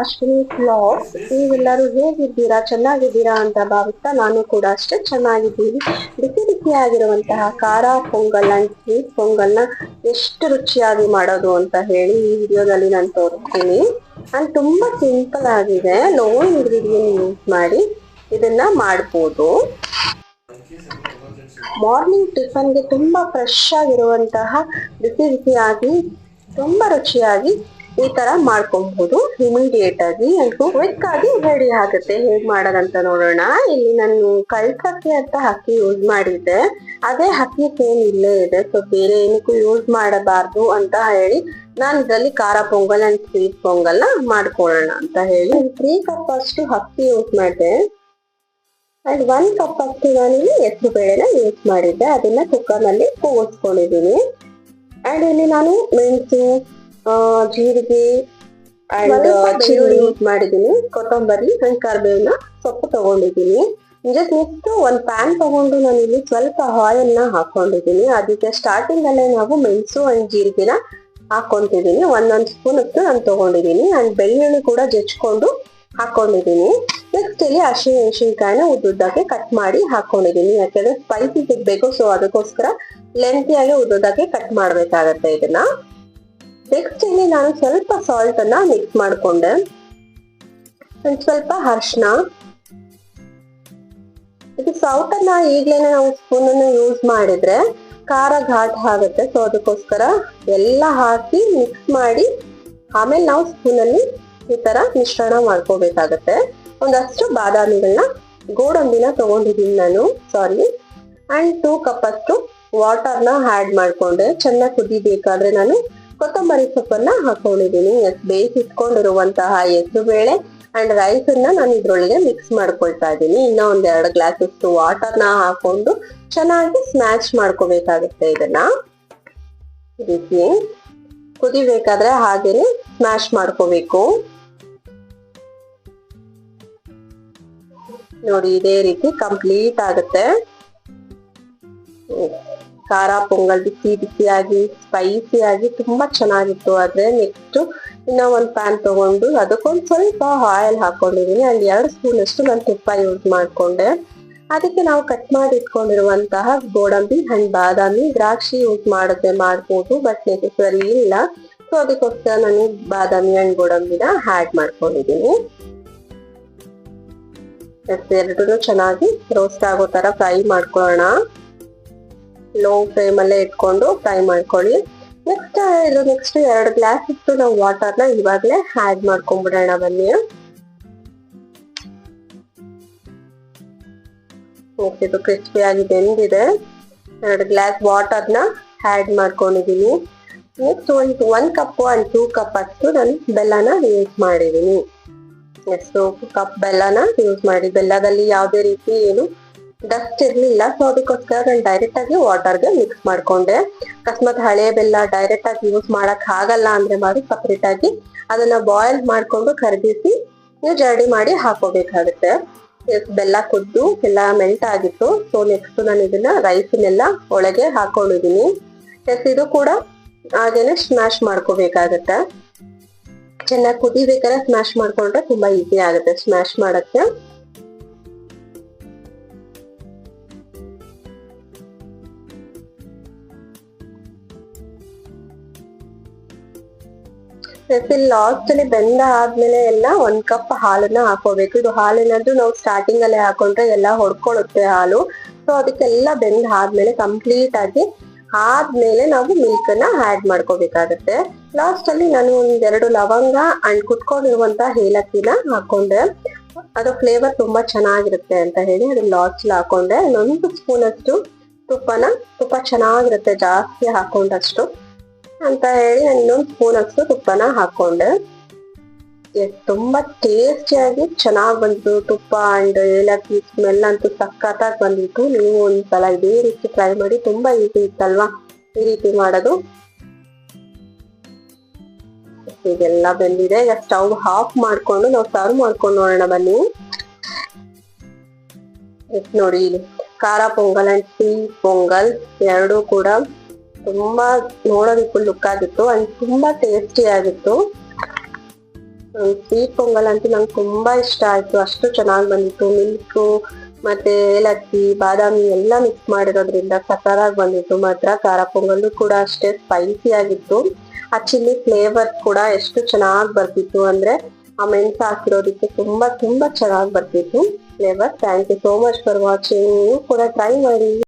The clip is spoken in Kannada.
ಅಶ್ವಿನಿ ಕ್ಲಾಸ್. ನೀವೆಲ್ಲರೂ ಹೇಗಿದ್ದೀರಾ? ಚೆನ್ನಾಗಿದ್ದೀರಾ ಅಂತ ಭಾವಿಸ್ತಾ ನಾನು ಕೂಡ ಅಷ್ಟೇ ಚೆನ್ನಾಗಿದ್ದೀನಿ ಬಿಸಿ ಬಿಸಿಯಾಗಿರುವಂತಹ ಖಾರ ಪೊಂಗಲ್ ಅಂಡ್ ಸ್ವೀಟ್ ಪೊಂಗಲ್ನ ಎಷ್ಟು ರುಚಿಯಾಗಿ ಮಾಡೋದು ಅಂತ ಹೇಳಿ ಈ ವಿಡಿಯೋದಲ್ಲಿ ನಾನು ತೋರಿಸ್ತೀನಿ. ಅಂಡ್ ತುಂಬಾ ಸಿಂಪಲ್ ಆಗಿದೆ. ಲೋ ಇಂಗ್ರೀಡಿಯಂಟ್ ಯೂಸ್ ಮಾಡಿ ಇದನ್ನ ಮಾಡ್ಬೋದು. ಮಾರ್ನಿಂಗ್ ಟಿಫನ್ಗೆ ತುಂಬಾ ಫ್ರೆಶ್ ಆಗಿರುವಂತಹ ಬಿಸಿ ಬಿಸಿಯಾಗಿ ತುಂಬಾ ರುಚಿಯಾಗಿ ಈ ತರ ಮಾಡ್ಕೊಬಹುದು. ಇಮಿಡಿಯೇಟ್ ಆಗಿ ಕ್ವಿಕ್ ಆಗಿ ರೆಡಿ ಆಗುತ್ತೆ. ಹೇಗ್ ಮಾಡೋದಂತ ನೋಡೋಣ. ಇಲ್ಲಿ ನಾನು ಕಳ್ಸಕ್ಕೆ ಅಂತ ಅಕ್ಕಿ ಯೂಸ್ ಮಾಡಿದ್ದೆ. ಅದೇ ಅಕ್ಕಿ ಸೇಮ್ ಇಲ್ಲೇ ಇದೆ. ಸೊ ಬೇರೆ ಏನಕ್ಕೂ ಯೂಸ್ ಮಾಡಬಾರ್ದು ಅಂತ ಹೇಳಿ ನಾನು ಇದರಲ್ಲಿ ಖಾರ ಪೊಂಗಲ್ ಅಂಡ್ ಸ್ವೀಟ್ ಪೊಂಗಲ್ ಮಾಡ್ಕೊಳ್ಳೋಣ ಅಂತ ಹೇಳಿ. ತ್ರೀ ಕಪ್ ಅಷ್ಟು ಅಕ್ಕಿ ಯೂಸ್ ಮಾಡಿದೆ. ಅಂಡ್ ಒನ್ ಕಪ್ ಅಷ್ಟು ನಾನಿಲ್ಲಿ ಹೆಸರು ಬೇಳೆನ ಯೂಸ್ ಮಾಡಿದ್ದೆ. ಅದನ್ನ ಕುಕ್ಕರ್ನಲ್ಲಿ ಕೂಗಿಸ್ಕೊಂಡಿದ್ದೀನಿ ಅಂಡ್ ಇಲ್ಲಿ ನಾನು ಮೆಣಸು ಜೀರಿಗೆ ಅಂಡ್ ಚಿಲ್ಲಿ ಮಾಡಿದ್ದೀನಿ. ಕೊತ್ತಂಬರಿ ಅಂಡ್ ಕರ್ಬೇವಿನ ಸೊಪ್ಪು ತಗೊಂಡಿದ್ದೀನಿ. ಜಸ್ಟ್ ನೆಕ್ಸ್ಟ್ ಒಂದ್ ಪ್ಯಾನ್ ತಗೊಂಡು ನಾನು ಇಲ್ಲಿ ಸ್ವಲ್ಪ ಆಯಿಲ್ನ ಹಾಕೊಂಡಿದ್ದೀನಿ. ಅದಕ್ಕೆ ಸ್ಟಾರ್ಟಿಂಗ್ ಅಲ್ಲೇ ನಾವು ಮೆಣಸು ಅಂಡ್ ಜೀರಿಗೆನ ಹಾಕೊಂತಿದ್ದೀನಿ ಒಂದೊಂದ್ ಸ್ಪೂನ್ ಅಷ್ಟು ನಾನು ತಗೊಂಡಿದ್ದೀನಿ. ಅಂಡ್ ಬೆಳ್ಳುಳ್ಳಿ ಕೂಡ ಜಚ್ಕೊಂಡು ಹಾಕೊಂಡಿದ್ದೀನಿ ನೆಕ್ಸ್ಟ್ ಇಲ್ಲಿ ಹಸಿಮೆಣಸಿನ್ಕಾಯಿನ ಉದ್ದುದ್ದಕ್ಕೆ ಕಟ್ ಮಾಡಿ ಹಾಕೊಂಡಿದ್ದೀನಿ ಯಾಕಂದ್ರೆ ಸ್ಪೈಸಿ ಸಿಗ್ಬೇಕು ಸೊ ಅದಕ್ಕೋಸ್ಕರ ಲೆಂತಿಯಾಗಿ ಉದ್ದುದ್ದಕ್ಕೆ ಕಟ್ ಮಾಡ್ಬೇಕಾಗತ್ತೆ ಇದನ್ನ. ನೆಕ್ಸ್ಟ್ ಇಲ್ಲಿ ನಾನು ಸ್ವಲ್ಪ ಸಾಲ್ಟ್ ಅನ್ನ ಮಿಕ್ಸ್ ಮಾಡ್ಕೊಂಡೆ. ಒಂದ್ ಸ್ವಲ್ಪ ಅರ್ಶಿನ ಇದು ಸೌಟ್ ಅನ್ನ ಈಗ್ಲೇನೆ ನಾವು ಸ್ಪೂನ್ ಅನ್ನು ಯೂಸ್ ಮಾಡಿದ್ರೆ ಖಾರ ಘಾಟ್ ಆಗುತ್ತೆ. ಸೊ ಅದಕ್ಕೋಸ್ಕರ ಎಲ್ಲ ಹಾಕಿ ಮಿಕ್ಸ್ ಮಾಡಿ ಆಮೇಲೆ ನಾವು ಸ್ಪೂನ್ ಅಲ್ಲಿ ಈ ತರ ಮಿಶ್ರಣ ಮಾಡ್ಕೋಬೇಕಾಗತ್ತೆ. ಒಂದಷ್ಟು ಬಾದಾಮಿಗಳನ್ನ ಗೋಡಂಬಿನ ತಗೊಂಡಿದ್ದೀನಿ ನಾನು. ಸಾರಿ ಅಂಡ್ ಟೂ ಕಪ್ ಅಷ್ಟು ವಾಟರ್ನ ಆಡ್ ಮಾಡ್ಕೊಂಡೆ. ಚೆನ್ನಾಗಿ ಕುದಿಬೇಕಾದ್ರೆ ನಾನು ಕೊತ್ತಂಬರಿ ಸೊಪ್ಪನ್ನ ಹಾಕೊಂಡಿದ್ದೀನಿ. ಬೇಯಿಸಿಟ್ಕೊಂಡಿರುವಂತಹ ಹೆಸರು ಬೇಳೆ ಅಂಡ್ ರೈಸ್ ಅನ್ನ ನಾನು ಇದ್ರೊಳಗೆ ಮಿಕ್ಸ್ ಮಾಡ್ಕೊಳ್ತಾ ಇದ್ದೀನಿ. ಇನ್ನ ಒಂದ್ ಎರಡು ಅಷ್ಟು ವಾಟರ್ನ ಹಾಕೊಂಡು ಚೆನ್ನಾಗಿ ಸ್ಮ್ಯಾಶ್ ಮಾಡ್ಕೋಬೇಕಾಗುತ್ತೆ ಇದನ್ನ. ರೀತಿ ಕುದಿಬೇಕಾದ್ರೆ ಹಾಗೇನೆ ಸ್ಮ್ಯಾಶ್ ಮಾಡ್ಕೋಬೇಕು. ನೋಡಿ, ಇದೇ ರೀತಿ ಕಂಪ್ಲೀಟ್ ಆಗುತ್ತೆ. ಖಾರ, ಪೊಂಗಲ್ ಬಿಸಿ, ಬಿಸಿಯಾಗಿ ಸ್ಪೈಸಿ ಆಗಿ ತುಂಬಾ ಚೆನ್ನಾಗಿತ್ತು. ಆದ್ರೆ ನೆಕ್ಸ್ಟ್ ಇನ್ನ ಒಂದ್ ಪ್ಯಾನ್ ತಗೊಂಡು ಅದಕ್ಕೊಂದ್ ಸ್ವಲ್ಪ ಆಯಿಲ್ ಹಾಕೊಂಡಿದೀನಿ. ಅಂಡ್ ಎರಡು ಸ್ಪೂನ್ ಅಷ್ಟು ನಾನು ತುಪ್ಪ ಯೂಸ್ ಮಾಡ್ಕೊಂಡೆ. ಅದಕ್ಕೆ ನಾವು ಕಟ್ ಮಾಡಿ ಇಟ್ಕೊಂಡಿರುವಂತಹ ಗೋಡಂಬಿ ಅಂಡ್ ಬಾದಾಮಿ, ದ್ರಾಕ್ಷಿ ಯೂಸ್ ಮಾಡಿದ್ರೆ ಮಾಡ್ಬೋದು ಬಟ್ ನೆಸೆಸರಿ ಇಲ್ಲ. ಸೊ ಅದಕ್ಕೋಸ್ಕರ ನಾನು ಬಾದಾಮಿ ಅಂಡ್ ಗೋಡಂಬಿನ ಆಡ್ ಮಾಡ್ಕೊಂಡಿದೀನಿ. ಎರಡೂ ಚೆನ್ನಾಗಿ ರೋಸ್ಟ್ ಆಗೋ ತರ ಫ್ರೈ ಮಾಡ್ಕೊಳ್ಳೋಣ. ಲೋ ಫ್ಲೇಮ್ ಅಲ್ಲೇ ಇಟ್ಕೊಂಡು ಫ್ರೈ ಮಾಡ್ಕೊಳ್ಳಿ. ನೆಕ್ಸ್ಟ್ ಇದು ನೆಕ್ಸ್ಟ್ ಎರಡು ಗ್ಲಾಸ್ ಇಟ್ಟು ನಾವು ವಾಟರ್ನ ಇವಾಗಲೇ ಆಡ್ ಮಾಡ್ಕೊಂಡ್ಬಿಡೋಣ ಬನ್ನಿ. ಓಕೆ ಇದು ಕ್ರಿಸ್ಪಿ ಆಗಿ ಬೆಂದಿದೆ. ಎರಡು ಗ್ಲಾಸ್ ವಾಟರ್ನ ಆಡ್ ಮಾಡ್ಕೊಂಡಿದ್ದೀನಿ. ನೆಕ್ಸ್ಟ್ ಒಂದು one cup and two cup ಅಷ್ಟು ನಾನು ಬೆಲ್ಲನ ಯೂಸ್ ಮಾಡಿದ್ದೀನಿ. ಎಷ್ಟು ಕಪ್ ಬೆಲ್ಲನ ಯೂಸ್ ಮಾಡಿ. ಬೆಲ್ಲದಲ್ಲಿ ಯಾವುದೇ ರೀತಿ ಏನು ಡಸ್ಟ್ ಇರ್ಲಿಲ್ಲ. ಸೊ ಅದಕ್ಕೋಸ್ಕರ ನಾನು ಡೈರೆಕ್ಟ್ ಆಗಿ ವಾಟರ್ಗೆ ಮಿಕ್ಸ್ ಮಾಡ್ಕೊಂಡೆ. ಅಕಸ್ಮಾತ್ ಹಳೆ ಬೆಲ್ಲ ಡೈರೆಕ್ಟ್ ಆಗಿ ಯೂಸ್ ಮಾಡಕ್ ಆಗಲ್ಲ ಅಂದ್ರೆ ಮಾಡಿ ಸಪ್ರೇಟ್ ಆಗಿ ಅದನ್ನ ಬಾಯ್ಲ್ ಮಾಡ್ಕೊಂಡು ಕರಗಿಸಿ ನೀವು ಜರ್ಡಿ ಮಾಡಿ ಹಾಕೋಬೇಕಾಗುತ್ತೆ. ಬೆಲ್ಲ ಕುದ್ದು, ಎಲ್ಲ ಮೆಲ್ಟ್ ಆಗಿತ್ತು. ಸೊ ನೆಕ್ಸ್ಟ್ ನಾನು ಇದನ್ನ ರೈಸ್ನೆಲ್ಲ ಒಳಗೆ ಹಾಕೊಂಡಿದೀನಿ ಎಸ್ ಇದು ಕೂಡ ಹಾಗೇನೆ ಸ್ಮ್ಯಾಶ್ ಮಾಡ್ಕೋಬೇಕಾಗತ್ತೆ. ಚೆನ್ನಾಗಿ ಕುದಿಬೇಕಾದ್ರೆ ಸ್ಮ್ಯಾಶ್ ಮಾಡ್ಕೊಂಡ್ರೆ ತುಂಬಾ ಈಸಿ ಆಗುತ್ತೆ ಸ್ಮ್ಯಾಶ್ ಮಾಡಕ್ಕೆ. ಲಾಸ್ಟ್ ಅಲ್ಲಿ ಬೆಂದ ಆದ್ಮೇಲೆ ಎಲ್ಲ ಒಂದ್ ಕಪ್ ಹಾಲನ್ನ ಹಾಕೋಬೇಕು ಇದು ಹಾಲೇನಾದ್ರೂ ನಾವು ಸ್ಟಾರ್ಟಿಂಗ್ ಅಲ್ಲೇ ಹಾಕೊಂಡ್ರೆ ಎಲ್ಲ ಹೊಡ್ಕೊಳ್ಳುತ್ತೆ ಹಾಲು. ಸೊ ಅದಕ್ಕೆಲ್ಲ ಬೆಂದ ಆದ್ಮೇಲೆ ಕಂಪ್ಲೀಟ್ ಆಗಿ ಆದ್ಮೇಲೆ ನಾವು ಮಿಲ್ಕ್ ಅನ್ನ ಆಡ್ ಮಾಡ್ಕೋಬೇಕಾಗತ್ತೆ. ಲಾಸ್ಟ್ ಅಲ್ಲಿ ನಾನು ಒಂದೆರಡು ಲವಂಗ ಅಂಡ್ ಕುಟ್ಕೊಂಡಿರುವಂತ ಏಲಕ್ಕಿನ ಹಾಕೊಂಡೆ ಅದು ಫ್ಲೇವರ್ ತುಂಬಾ ಚೆನ್ನಾಗಿರುತ್ತೆ ಅಂತ ಹೇಳಿ ಅದನ್ನ ಲಾಸ್ಟ್ ಹಾಕೊಂಡೆ ಒಂದು ಸ್ಪೂನ್ ಅಷ್ಟು ತುಪ್ಪನ, ತುಪ್ಪ ಚೆನ್ನಾಗಿರುತ್ತೆ ಜಾಸ್ತಿ ಹಾಕೊಂಡಷ್ಟು. ಅಂತ ಹೇಳಿ ನಾನು ಇನ್ನೊಂದು ಸ್ಪೂನ್ ಅಷ್ಟು ತುಪ್ಪನ ಹಾಕೊಂಡೆ ತುಂಬಾ ಟೇಸ್ಟಿಯಾಗಿ ಚೆನ್ನಾಗಿ ಬಂತು. ತುಪ್ಪ ಅಂಡ್ ಏಲಕ್ಕಿ ಸ್ಮೆಲ್ ಅಂತೂ ಸಖತ್ತಾಗಿ ಬಂದಿತ್ತು. ನೀವು ಒಂದ್ಸಲ ಇದೇ ರೀತಿ ಟ್ರೈ ಮಾಡಿ ತುಂಬಾ ಈಸಿ ಇತ್ತಲ್ವಾ? ಈ ರೀತಿ ಮಾಡೋದು. ಇದೆಲ್ಲ ಬಂದಿದೆ. ಈಗ ಸ್ಟವ್ ಆಫ್ ಮಾಡ್ಕೊಂಡು ನಾವು ಸರ್ವ್ ಮಾಡ್ಕೊಂಡು ನೋಡೋಣ ಬನ್ನಿ. ನೋಡಿ, ಖಾರ, ಪೊಂಗಲ್ ಅಂಡ್ ಸಿಹಿ ಪೊಂಗಲ್ ಎರಡೂ ಕೂಡ ತುಂಬಾ ನೋಡೋದಕ್ಕೂ ಲುಕ್ ಆಗಿತ್ತು. ಅಂಡ್ ತುಂಬಾ ಟೇಸ್ಟಿ ಆಗಿತ್ತು. ಸ್ವೀಟ್ ಪೊಂಗಲ್ ಅಂತೂ ನಂಗೆ ತುಂಬಾ ಇಷ್ಟ ಆಯ್ತು. ಅಷ್ಟು ಚೆನ್ನಾಗಿ ಬಂದಿತ್ತು. ಮಿಲ್ಕ್ ಮತ್ತೆ ಏಲಕ್ಕಿ, ಬಾದಾಮಿ ಎಲ್ಲ ಮಿಕ್ಸ್ ಮಾಡಿರೋದ್ರಿಂದ ಸಕಾರಾಗಿ ಬಂದಿತ್ತು. ಮಾತ್ರ ಖಾರ ಪೊಂಗಲ್ಲು ಕೂಡ ಅಷ್ಟೇ ಸ್ಪೈಸಿ ಆಗಿತ್ತು. ಆ ಚಿಲ್ಲಿ ಫ್ಲೇವರ್ ಕೂಡ ಎಷ್ಟು ಚೆನ್ನಾಗಿ ಬರ್ತಿತ್ತು ಅಂದ್ರೆ ಆ ಮೆಣಸು ಹಾಕಿರೋದಕ್ಕೆ ತುಂಬಾ ತುಂಬಾ ಚೆನ್ನಾಗಿ ಬರ್ತಿತ್ತು. Flavour thank you so much for watching ನೀವು ಕೂಡ ಟ್ರೈ ಮಾಡಿ.